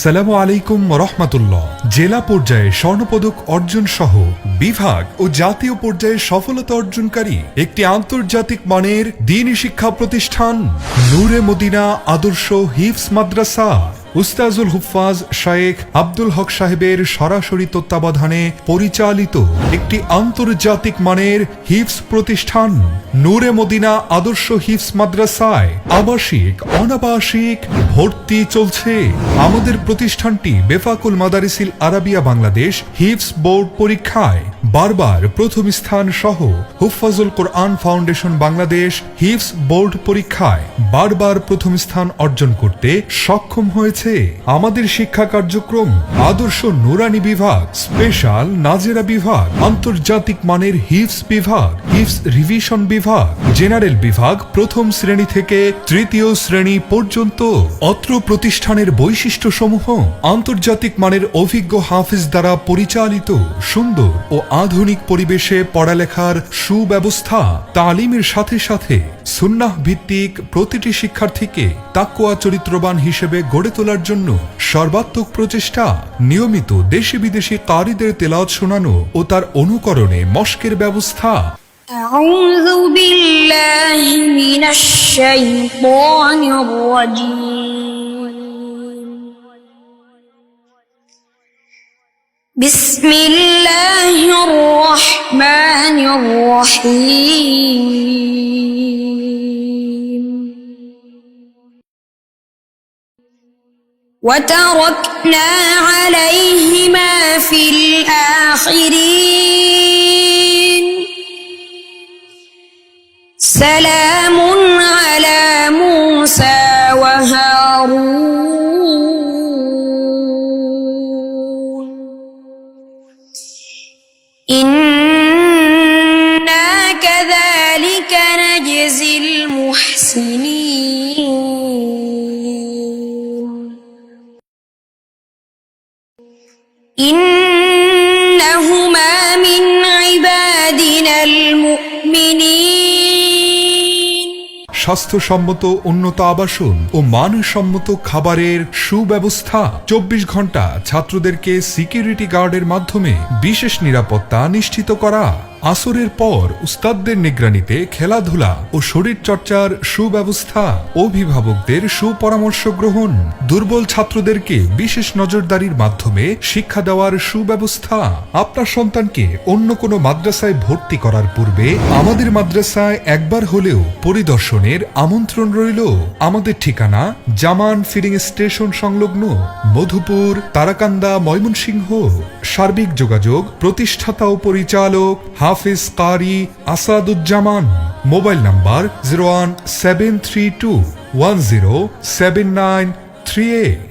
আসসালামু আলাইকুম রহমাতুল্লাহ। জেলা পর্যায়ে স্বর্ণপদক অর্জন সহ বিভাগ ও জাতীয় পর্যায়ে সফলতা অর্জনকারী একটি আন্তর্জাতিক মানের দিনী শিক্ষা প্রতিষ্ঠান নূরে মদিনা আদর্শ হিফস মাদ্রাসা। উস্তাজুল হুফাজ শায়েখ আব্দুল হক সাহেবের সরাসরি তত্ত্বাবধানে পরিচালিত একটি আন্তর্জাতিক মানের হিফস প্রতিষ্ঠান, নূরে মদিনা আদর্শ হিফস মাদ্রাসায় আবাসিক, অনাবাসিক ভর্তি চলছে। আমাদের প্রতিষ্ঠানটি বেফাকুল মাদারিসিল আরাবিয়া বাংলাদেশ হিফস বোর্ড পরীক্ষায় বারবার প্রথম স্থান সহ হুফাজুল কোরআন ফাউন্ডেশন বাংলাদেশ হিফস বোর্ড পরীক্ষায় বারবার প্রথম স্থান অর্জন করতে সক্ষম হয়েছে। আমাদের শিক্ষা কার্যক্রম, আদর্শ নুরানি বিভাগ, স্পেশাল নাজেরা বিভাগ, আন্তর্জাতিক মানের হিফস বিভাগ, হিফস রিভিশন বিভাগ, জেনারেল বিভাগ প্রথম শ্রেণি থেকে তৃতীয় শ্রেণি পর্যন্ত। অত্র প্রতিষ্ঠানের বৈশিষ্ট্য সমূহ আন্তর্জাতিক মানের অভিজ্ঞ হাফিজ দ্বারা পরিচালিত, সুন্দর ও আধুনিক পরিবেশে পড়ালেখার সুব্যবস্থা, তালিমের সাথে সাথে সুন্নাহ ভিত্তিক প্রতিটি শিক্ষার্থীকে তাকুয়া চরিত্রবান হিসেবে গড়ে তোলার জন্য সর্বাত্মক প্রচেষ্টা নিয়মিত দেশি বিদেশি কারীদের তেলাওয়াত শোনানো ও তার অনুকরণে মস্কের ব্যবস্থা أعوذ بالله من الشيطان الرجيم بسم الله الرحمن الرحيم وتركنا عليهما في الآخرين. سلام على إنهما من عبادنا المؤمنين স্বাস্থ্যসম্মত উন্নত আবাসন ও মানসম্মত খাবারের সুব্যবস্থা চব্বিশ ঘন্টা ছাত্রদেরকে সিকিউরিটি গার্ডের মাধ্যমে বিশেষ নিরাপত্তা নিশ্চিত করা আসরের পর উস্তাদদের নিগরানিতে খেলাধুলা ও শরীর চর্চার সুব্যবস্থা। অভিভাবকদের সুপরামর্শ গ্রহণ। দুর্বল ছাত্রদেরকে বিশেষ নজরদারির মাধ্যমে শিক্ষা দেওয়ার সুব্যবস্থা। আপনার সন্তানকে অন্য কোনো মাদ্রাসায় ভর্তি করার পূর্বে আমাদের মাদ্রাসায় একবার হলেও পরিদর্শনের আমন্ত্রণ রইল। আমাদের ঠিকানা জামান ফিরিং স্টেশন সংলগ্ন মধুপুর, তারাকান্দা, ময়মনসিংহ। সার্বিক যোগাযোগ প্রতিষ্ঠাতা ও পরিচালক হাফিজ কারি Asaduzzaman. Mobile number zero one seven three two one zero seven nine three eight.